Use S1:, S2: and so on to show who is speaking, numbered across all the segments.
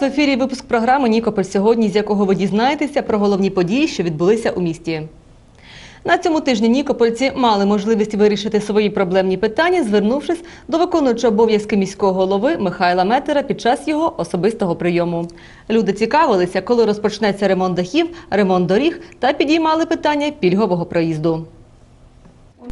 S1: вас в ефірі випуск програми Нікополь сьогодні, з якого ви дізнаєтеся про головні події, що відбулися у місті. На цьому тижні нікопольці мали можливість вирішити свої проблемні питання, звернувшись до виконуючого обов'язки міського голови Михайла Метера під час його особистого прийому. Люди цікавилися, коли розпочнеться ремонт дахів, ремонт доріг та підіймали питання пільгового проїзду.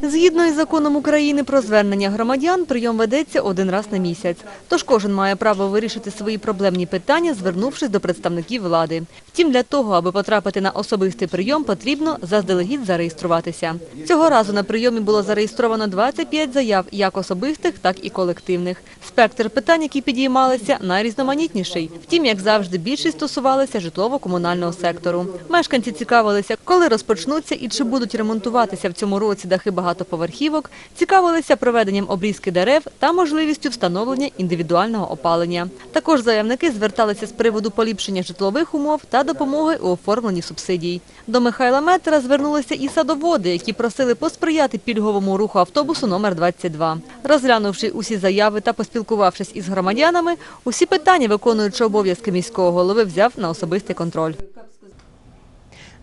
S1: Згідно із законом України про звернення громадян, прийом ведеться один раз на місяць. Тож кожен має право вирішити свої проблемні питання, звернувшись до представників влади. Втім, для того, аби потрапити на особистий прийом, потрібно заздалегідь зареєструватися. Цього разу на прийомі було зареєстровано 25 заяв, як особистих, так і колективних. Спектр питань, які підіймалися, найрізноманітніший. Втім, як завжди, більшість стосувалися житлово-комунального сектору. Мешканці цікавилися, коли розпочнуться і чи будуть ремонтуватися в цьому році дахи багатоповерхівок, цікавилися проведенням обрізки дерев та можливістю встановлення індивідуального опалення. Також заявники зверталися з приводу поліпшення житлових умов та допомоги у оформленні субсидій. До Михайла Метера звернулися і садоводи, які просили посприяти пільговому руху автобусу номер 22. Розглянувши усі заяви та поспілкувавшись із громадянами, усі питання, виконуючи обов'язки міського голови, взяв на особистий контроль.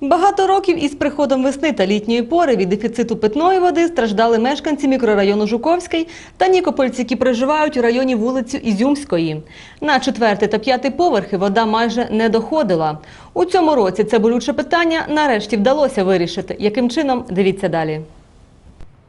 S1: Багато років із приходом весни та літньої пори від дефіциту питної води страждали мешканці мікрорайону Жуковський та нікопольці, які проживають у районі вулицю Ізюмської. На четвертий та п'ятий поверхи вода майже не доходила. У цьому році це болюче питання нарешті вдалося вирішити. Яким чином? Дивіться далі.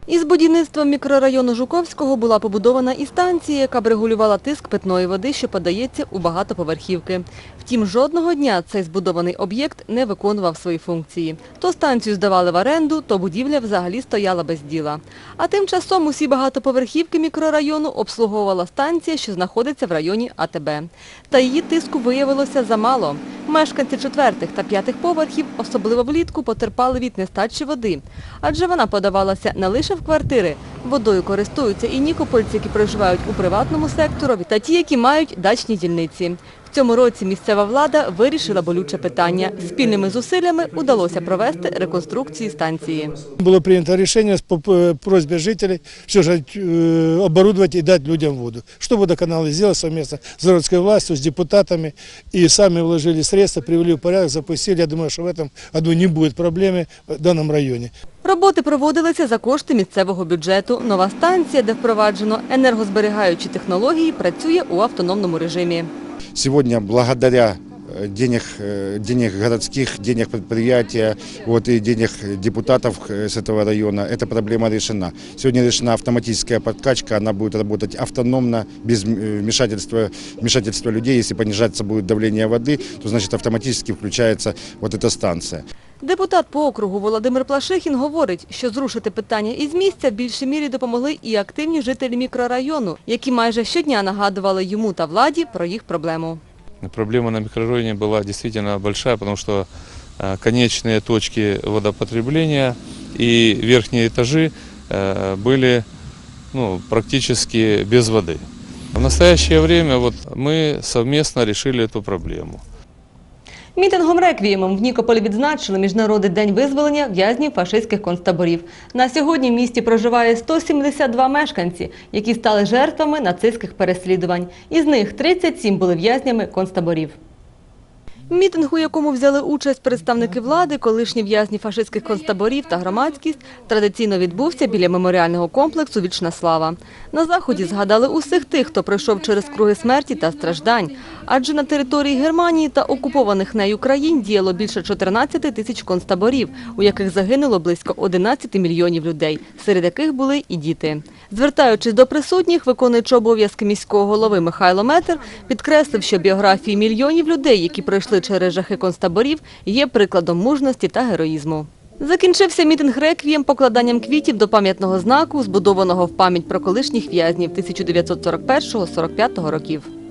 S1: Із будівництвом мікрорайону Жуковського була побудована і станція, яка б регулювала тиск питної води, що подається у багатоповерхівки. Втім, жодного дня цей збудований об'єкт не виконував свої функції. То станцію здавали в оренду, то будівля взагалі стояла без діла. А тим часом усі багатоповерхівки мікрорайону обслуговувала станція, що знаходиться в районі АТБ. Та її тиску виявилося замало. Мешканці четвертих та п'ятих поверхів, особливо влітку, потерпали від нестачі води. Адже вона подавалася не лише в квартири. Водою користуються і нікопольці, які проживають у приватному секторі, та ті, які мають дачні дільниці. В цьому році місцева влада вирішила болюче питання. Спільними зусиллями удалося провести реконструкцію станції.
S2: Было принято решение по п- просьбе жителей все же э, оборудовать и дать людям воду. Что водоканалы сделали совместно с городской властью, с депутатами и сами вложили средства, привели в порядок, запустили. Я думаю, что в этом году не будет проблемы в данном районе.
S1: Роботи проводилися за кошти місцевого бюджету. Нова станція, де впроваджено енергозберігаючі технології, працює у автономному режимі.
S3: Сьогодні, благодаря денег, э, денег городских, денег предприятия вот, и денег депутатов э, с этого района эта проблема решена. Сегодня решена автоматическая подкачка, она будет работать автономно, без э, вмешательства, вмешательства людей. Если понижаться будет давление воды, то значит автоматически включается вот эта станция.
S1: Депутат по округу Володимир Плашихін говорить, що зрушити питання із місця в більшій мірі допомогли і активні жителі мікрорайону, які майже щодня нагадували йому та владі про їх проблему.
S4: Проблема на микрорайоне была действительно большая, потому что э, конечные точки водопотребления и верхние этажи э, были ну, практически без воды. В настоящее время вот мы совместно решили эту проблему.
S1: Мітингом реквіємом в Нікополі відзначили Міжнародний день визволення в'язнів фашистських концтаборів. На сьогодні в місті проживає 172 мешканці, які стали жертвами нацистських переслідувань. Із них 37 були в'язнями концтаборів. Мітинг, у якому взяли участь представники влади, колишні в'язні фашистських концтаборів та громадськість, традиційно відбувся біля меморіального комплексу «Вічна слава». На заході згадали усіх тих, хто пройшов через круги смерті та страждань. Адже на території Германії та окупованих нею країн діяло більше 14 тисяч концтаборів, у яких загинуло близько 11 мільйонів людей, серед яких були і діти. Звертаючись до присутніх, виконуючи обов'язки міського голови Михайло Метер підкреслив, що біографії мільйонів людей, які пройшли через жахи концтаборів, є прикладом мужності та героїзму. Закінчився мітинг реквієм покладанням квітів до пам'ятного знаку, збудованого в пам'ять про колишніх в'язнів 1941-45 років.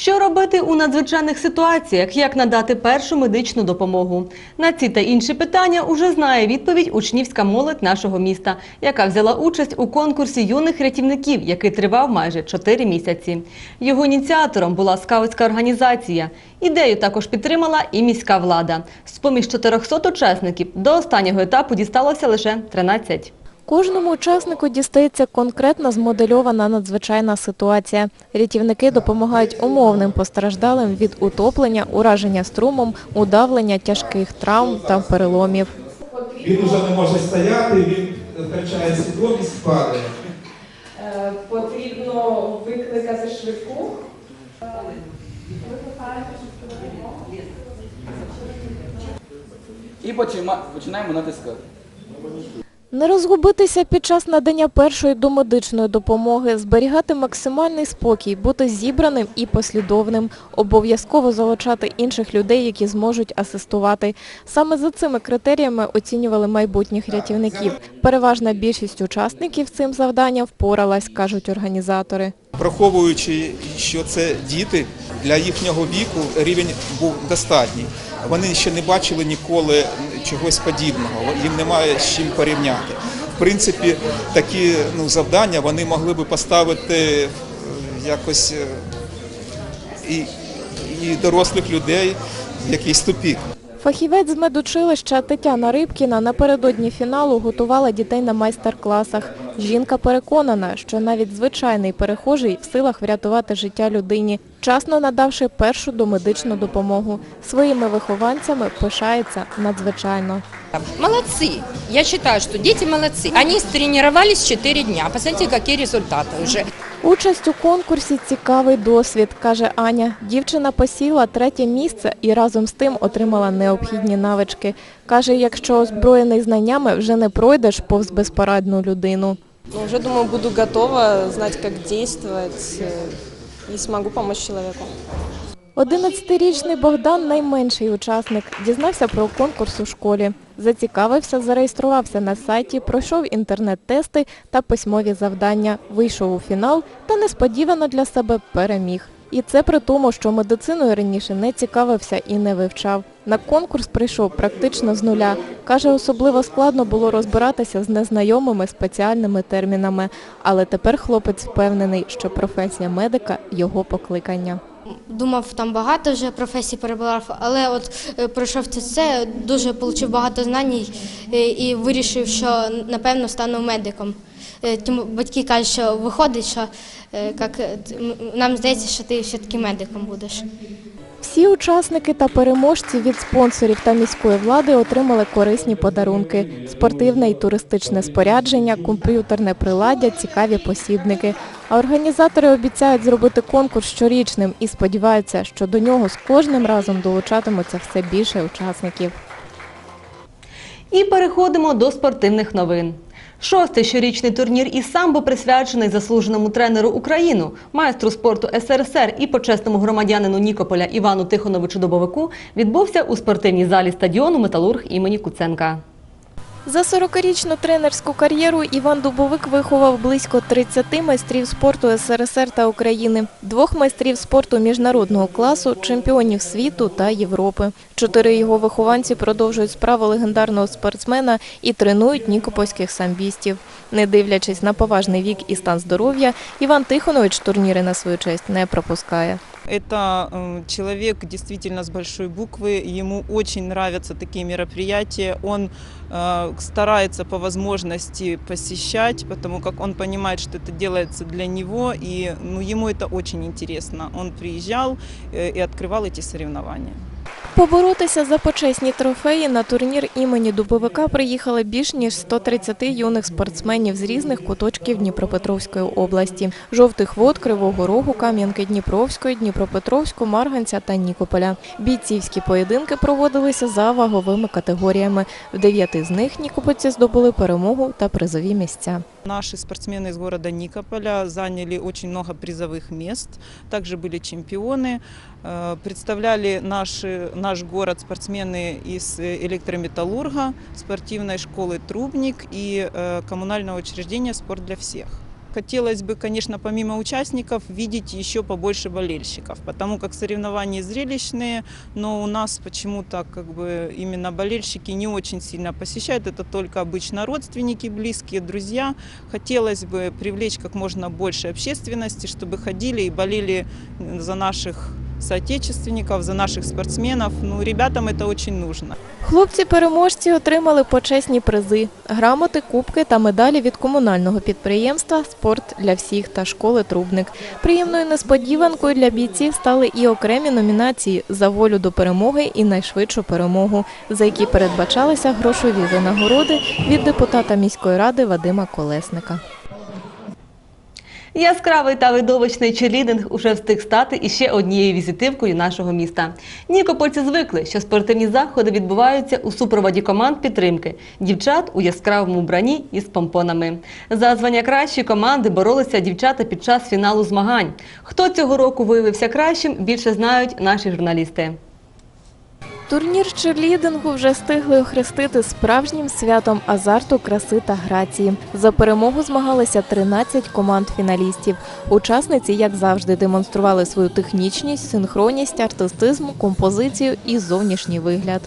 S1: Що робити у надзвичайних ситуаціях? Як надати першу медичну допомогу? На ці та інші питання уже знає відповідь учнівська молодь нашого міста, яка взяла участь у конкурсі юних рятівників, який тривав майже 4 місяці. Його ініціатором була скаутська організація. Ідею також підтримала і міська влада. З поміж 400 учасників до останнього етапу дісталося лише 13.
S5: Кожному учаснику дістається конкретно змодельована надзвичайна ситуація. Рятівники допомагають умовним постраждалим від утоплення, ураження струмом, удавлення тяжких травм та переломів.
S6: Він уже не може стояти, він втрачає свідомість, падає.
S5: Потрібно викликати швидку.
S7: І починаємо натискати.
S5: Не розгубитися під час надання першої домедичної допомоги, зберігати максимальний спокій, бути зібраним і послідовним, обов'язково залучати інших людей, які зможуть асистувати. Саме за цими критеріями оцінювали майбутніх рятівників. Переважна більшість учасників цим завданням впоралась, кажуть організатори.
S8: Враховуючи, що це діти, для їхнього віку рівень був достатній. Вони ще не бачили ніколи чогось подібного, їм немає з чим порівняти. В принципі, такі ну, завдання вони могли би поставити е, якось е, і, і дорослих людей в якийсь тупік.
S5: Фахівець з медучилища Тетяна Рибкіна напередодні фіналу готувала дітей на майстер-класах. Жінка переконана, що навіть звичайний перехожий в силах врятувати життя людині, вчасно надавши першу домедичну допомогу. Своїми вихованцями пишається надзвичайно.
S9: Молодцы. Я считаю, что дети молодцы. Они тренировались 4 дня. Посмотрите, какие результаты уже.
S5: Участь у конкурсі – цікавий досвід, каже Аня. Дівчина посіла третє місце і разом з тим отримала необхідні навички. Каже, якщо озброєний знаннями, вже не пройдеш повз безпорадну людину.
S10: Ну, Уже, думаю, буду готова знать, как действовать э, и смогу помочь человеку.
S5: 11-річний Богдан – найменший учасник. Дізнався про конкурс у школі. Зацікавився, зареєструвався на сайті, пройшов інтернет-тести та письмові завдання, вийшов у фінал та несподівано для себе переміг. І це при тому, що медициною раніше не цікавився і не вивчав. На конкурс прийшов практично з нуля. Каже, особливо складно було розбиратися з незнайомими спеціальними термінами. Але тепер хлопець впевнений, що професія медика – його покликання.
S11: Думав, там багато вже професій перебрав, але от е, пройшов це все, дуже отримав багато знань е, і вирішив, що напевно стану медиком. Е, Тому батьки кажуть, що виходить, що як, нам здається, що ти все-таки медиком будеш.
S5: Всі учасники та переможці від спонсорів та міської влади отримали корисні подарунки – спортивне і туристичне спорядження, комп'ютерне приладдя, цікаві посібники. А організатори обіцяють зробити конкурс щорічним і сподіваються, що до нього з кожним разом долучатимуться все більше учасників.
S1: І переходимо до спортивних новин. Шостий щорічний турнір із самбо присвячений заслуженому тренеру Україну, майстру спорту СРСР і почесному громадянину Нікополя Івану Тихоновичу Добовику відбувся у спортивній залі стадіону Металург імені Куценка.
S5: За 40-річну тренерську кар'єру Іван Дубовик виховав близько 30 майстрів спорту СРСР та України, двох майстрів спорту міжнародного класу, чемпіонів світу та Європи. Чотири його вихованці продовжують справу легендарного спортсмена і тренують нікопольських самбістів. Не дивлячись на поважний вік і стан здоров'я, Іван Тихонович турніри на свою честь не пропускає.
S12: Это э, человек действительно с большой буквы, ему очень нравятся такие мероприятия, он э, старается по возможности посещать, потому как он понимает, что это делается для него, и ну, ему это очень интересно. Он приезжал э, и открывал эти соревнования.
S5: Поборотися за почесні трофеї на турнір імені Дубовика приїхали більш ніж 130 юних спортсменів з різних куточків Дніпропетровської області – Жовтих вод, Кривого Рогу, Кам'янки Дніпровської, Дніпропетровську, Марганця та Нікополя. Бійцівські поєдинки проводилися за ваговими категоріями. В дев'яти з них нікопольці здобули перемогу та призові місця.
S12: Наши спортсмены из города Никополя заняли очень много призовых мест, также были чемпионы. Э, Представляли наши, наш город спортсмены из э, электрометаллурга, спортивной школы «Трубник» и э, коммунального учреждения «Спорт для всех». Хотелось бы, конечно, помимо участников видеть еще побольше болельщиков, потому как соревнования зрелищные, но у нас почему-то как бы именно болельщики не очень сильно посещают, это только обычно родственники, близкие, друзья. Хотелось бы привлечь как можно больше общественности, чтобы ходили и болели за наших соотечественников, за наших спортсменов. Ну, ребятам это очень нужно.
S5: Хлопці-переможці отримали почесні призи, грамоти, кубки та медалі від комунального підприємства Спорт для всіх та школи Трубник. Приємною несподіванкою для бійців стали і окремі номінації за волю до перемоги і найшвидшу перемогу, за які передбачалися грошові винагороди від депутата міської ради Вадима Колесника.
S1: Яскравий та видовищний черлідинг уже встиг стати іще однією візитивкою нашого міста. Нікопольці звикли, що спортивні заходи відбуваються у супроводі команд підтримки дівчат у яскравому вбранні із помпонами. За звання кращої команди боролися дівчата під час фіналу змагань. Хто цього року виявився кращим, більше знають наші журналісти.
S5: Турнір черлідингу вже встигли охрестити справжнім святом азарту, краси та грації. За перемогу змагалися 13 команд фіналістів. Учасниці, як завжди, демонстрували свою технічність, синхронність, артистизм, композицію і зовнішній вигляд.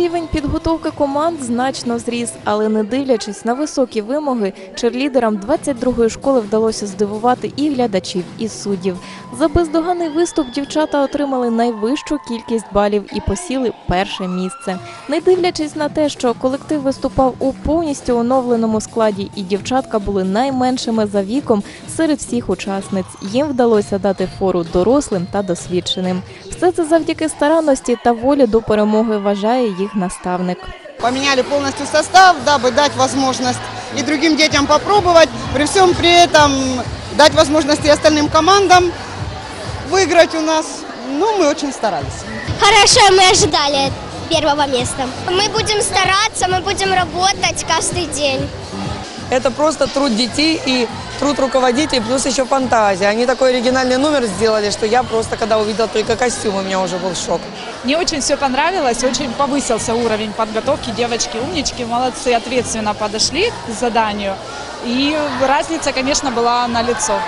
S5: Рівень підготовки команд значно зріс, але не дивлячись на високі вимоги, черлідерам 22-ї школи вдалося здивувати і глядачів, і суддів. За бездоганний виступ дівчата отримали найвищу кількість балів і посіли перше місце. Не дивлячись на те, що колектив виступав у повністю оновленому складі, і дівчатка були найменшими за віком серед всіх учасниць. Їм вдалося дати фору дорослим та досвідченим. Все це завдяки старанності та волі до перемоги вважає їх наставник.
S13: Поменяли полностью состав, дабы дать возможность и другим детям попробовать, при всем при этом дать возможность и остальным командам выиграть у нас. Ну, мы очень старались.
S11: Хорошо, мы ожидали первого места. Мы будем стараться, мы будем работать каждый день.
S14: Это просто труд детей и труд руководителей, плюс еще фантазия. Они такой оригинальный номер сделали, что я просто, когда увидела только костюм, у меня уже был шок.
S15: Мне очень все понравилось, очень повысился уровень подготовки. Девочки умнички, молодцы, ответственно подошли к заданию. И разница, конечно, была на лицо.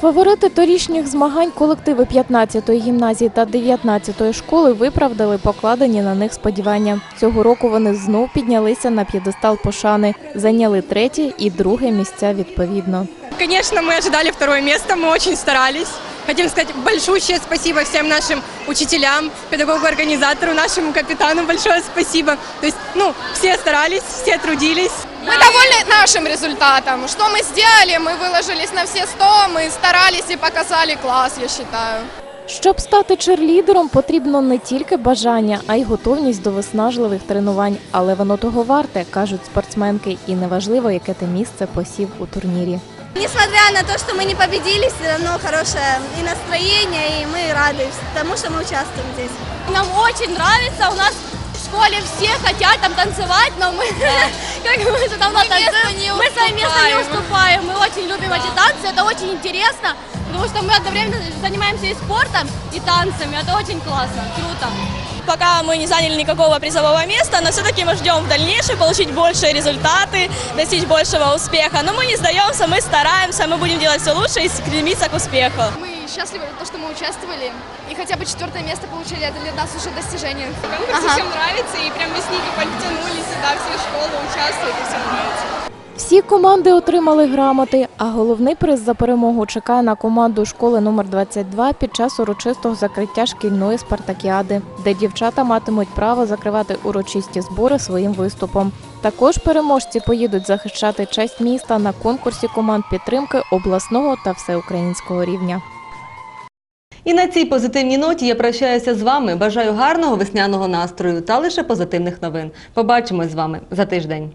S5: Фаворити торішніх змагань колективи 15-ї гімназії та 19-ї школи виправдали покладені на них сподівання. Цього року вони знов піднялися на п'єдестал пошани, зайняли третє і друге місця відповідно.
S16: Конечно, мы ожидали второе место, мы очень старались. Хотим сказать большущее спасибо всем нашим учителям, педагогу-организатору, нашему капитану большое спасибо. То есть, ну, все старались, все трудились.
S17: Мы довольны нашим результатом. Что мы сделали? Мы выложились на все сто, мы старались и показали класс, я считаю.
S5: Щоб стати черлідером, потрібно не тільки бажання, а й готовність до виснажливих тренувань. Але воно того варте, кажуть спортсменки, і неважливо, яке ти місце посів у турнірі.
S18: Несмотря на то, что мы не победили, все равно хорошее и настроение, и мы рады тому, что мы участвуем здесь.
S19: Нам очень нравится, у нас в школе все хотят там танцевать, но мы как бы уже давно танцуем, мы своим местом не уступаем, мы очень любим эти танцы, это очень интересно, потому что мы одновременно занимаемся и спортом, и танцами, это очень классно, круто.
S20: По пока мы не заняли никакого призового места, но все-таки мы ждем в дальнейшем получить большие результаты, достичь большего успеха. Но мы не сдаемся, мы стараемся, мы будем делать все лучше и стремиться к успеху.
S21: Мы счастливы, то, что мы участвовали. И хотя бы четвертое место получили, это для нас уже достижение.
S17: Конкурс всем нравится, и прям весь Никополь тянули сюда, все школы участвуют, и всем нравится.
S5: Всі команди отримали грамоти, а головний приз за перемогу чекає на команду школи номер 22 під час урочистого закриття шкільної спартакіади, де дівчата матимуть право закривати урочисті збори своїм виступом. Також переможці поїдуть захищати честь міста на конкурсі команд підтримки обласного та всеукраїнського рівня.
S1: І на цій позитивній ноті я прощаюся з вами. Бажаю гарного весняного настрою та лише позитивних новин. Побачимось з вами за тиждень.